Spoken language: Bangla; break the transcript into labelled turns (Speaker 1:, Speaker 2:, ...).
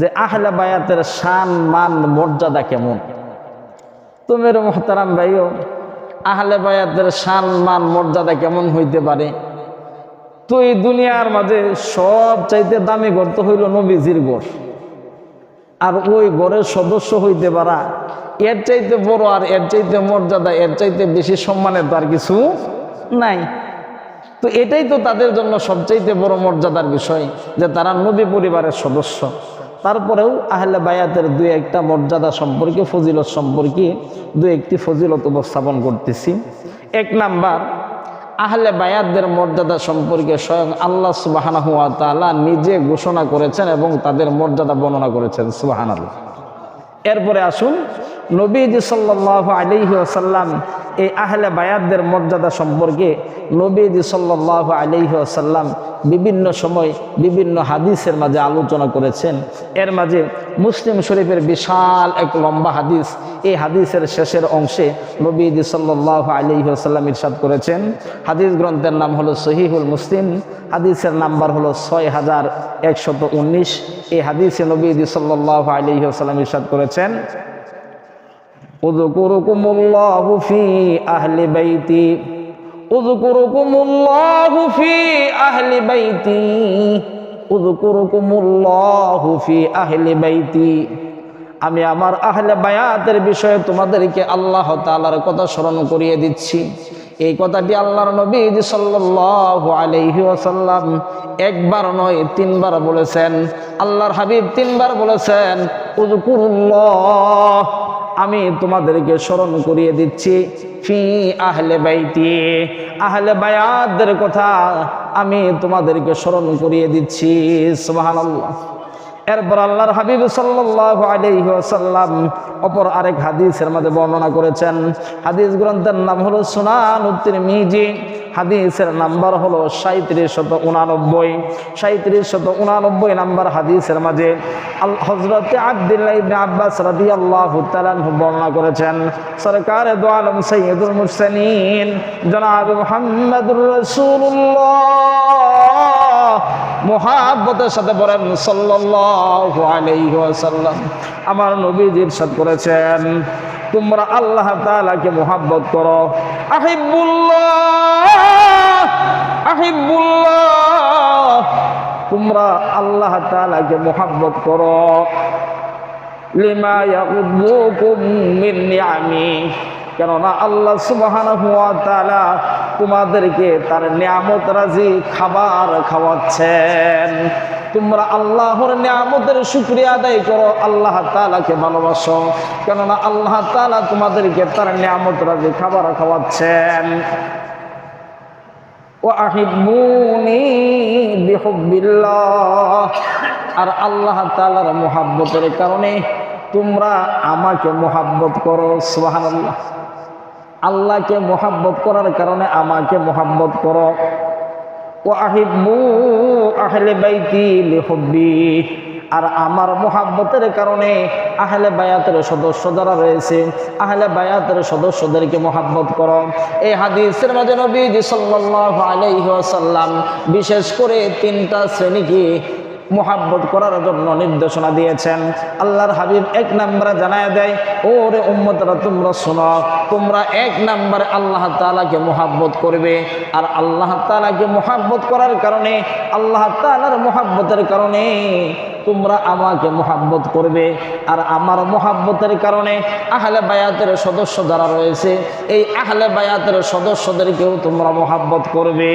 Speaker 1: যে আহলে বায়াতের শান, মান, মর্যাদা কেমন? তো মেরে মোহতারাম ভাইও, আহলে বায়াতের শান, মান, মর্যাদা কেমন হইতে পারে? তো এই দুনিয়ার মাঝে সব চাইতে দামি ঘর তো হইল নবীজির ঘর। আর ওই ঘরের সদস্য হইতে পারা, এর চাইতে বড় আর এর চাইতে মর্যাদা, এর চাইতে বেশি সম্মানের তো আর কিছু নাই। তো এটাই তো তাদের জন্য সবচাইতে বড় মর্যাদার বিষয় যে তারা নবী পরিবারের সদস্য। তারপরেও আহলে বায়াতের দুই একটা মর্যাদা সম্পর্কে, ফজিলত সম্পর্কে দু একটি ফজিলত উপস্থাপন করতেছি। এক নাম্বার, আহলে বায়াতদের মর্যাদা সম্পর্কে স্বয়ং আল্লাহ সুবাহানা হুয়া তালা নিজে ঘোষণা করেছেন এবং তাদের মর্যাদা বর্ণনা করেছেন সুবাহান আল্লাহ এরপরে আসুন নবীজি সাল্লাহ আলিহি আসাল্লাম এই আহলে বায়াতদের মর্যাদা সম্পর্কে নবীজি সাল্লাহ আলিহি আসাল্লাম বিভিন্ন সময় বিভিন্ন হাদিসের মাঝে আলোচনা করেছেন। এর মাঝে মুসলিম শরীফের বিশাল এক লম্বা হাদিস এই হাদিসের শেষের অংশে নবীজি সাল্লাহ আলিহি আসাল্লাম ইরশাদ করেছেন। হাদিস গ্রন্থের নাম হলো সহিহুল মুসলিম, হাদিসের নাম্বার হলো ছয় হাজার একশত উনিশ। এই হাদিসে নবীজি সাল্লাহ আলিহি আসাল্লাম ইরশাদ করেছেন। اذكركم الله في أهل بيتي اذكركم الله في أهل بيتي اذكركم الله في أهل بيتي আমি আমার আহলে বায়াতের বিষয়ে তোমাদেরকে আল্লাহ তাআলার কথা স্মরণ করিয়ে দিচ্ছি এই কথাটি আল্লাহর নবী সাল্লাল্লাহু আলাইহি ওয়াসাল্লাম একবার নয় তিনবার বলেছেন আল্লাহর হাবিব তিনবার বলেছেন উযকুরুল্লাহ আমি তোমাদেরকে স্মরণ করিয়ে দিচ্ছি। ফি আহলে বাইতি। আহলে বায়াতদের কথা আমি তোমাদেরকে স্মরণ করিয়ে দিচ্ছি। সুবহানাল্লাহ। এরপর আল্লাহর হাবিব সাল্লাল্লাহু আলাইহি ওয়াসাল্লাম অপর আরেক হাদিসের মধ্যে বর্ণনা করেছেন। হাদিস গ্রন্থের নাম হলো সুনান তিরমিজি। হাদিসের নাম্বার হলো সাঁত্রিশ শত উনানব্বই। সাঁত্রিশ শত উনানব্বই নাম্বার হাদিসের মাঝে আল হজরতে আব্দুল্লাহ ইবনে আব্বাস রাদিয়াল্লাহু তাআলা বর্ণনা করেছেন, সরকার দো আলম সৈয়দুল মুরসালিন, জনাব মুহাম্মদুর রাসূলুল্লাহ। মোহাব্বতের সাথে বলেন, সাল্লাল্লাহু আমার নবীজি ইরশাদ করেছেন, তোমরা আল্লাহ তাআলাকে মোহাব্বত করো? আহিবুল্লাহ তোমরা আল্লাহ তাআলাকে মোহাব্বত করো। কেননা আল্লাহ তাআলা তোমাদেরকে তার নিয়ামত রাজি খাবার খাওয়াচ্ছেন। তোমরা আল্লাহর নিয়ামতের শুক্রিয়া আদায় করো, আল্লাহ তাআলাকে ভালোবাসো। কেননা আল্লাহ তাআলা তোমাদেরকে তার নিয়ামত রাজি খাবার খাওয়াচ্ছেন। ও আহিবুনি বিহুব্বিল্লাহ। আর আল্লাহ তাআলার মোহাব্বতের কারণে তোমরা আমাকে মোহাব্বত করো, সুবহানাল্লাহ। আল্লাহকে মোহাব্বত করার কারণে আমাকে মোহাব্বত করো। ও আহিবু আহলে বাইতি লিহব্বি। আর আমার মোহাব্বতের কারণে আহলে বায়াতের সদস্য যারা রয়েছে, আহলে বায়াতের সদস্যদেরকে মোহাব্বত করো। এই হাদিসের মাঝে নবীজি সাল্লাল্লাহু আলাইহি বিশেষ করে তিনটা শ্রেণীকে মোহাব্বত করার জন্য নির্দেশনা দিয়েছেন। আল্লাহর হাবিব এক নম্বরে জানায় দেয়, ওরে উম্মতরা, তোমরা শোনো, তোমরা এক নম্বরে আল্লাহ তালাকে মোহাব্বত করবে। আর আল্লাহ তালাকে মোহাব্বত করার কারণে, আল্লাহ তালার মোহাব্বতের কারণে তোমরা আমাকে মোহাব্বত করবে। আর আমার মোহাব্বতের কারণে আহলে বায়াতের সদস্য যারা রয়েছে, এই আহলে বায়াতের সদস্যদেরকেও তোমরা মোহাব্বত করবে।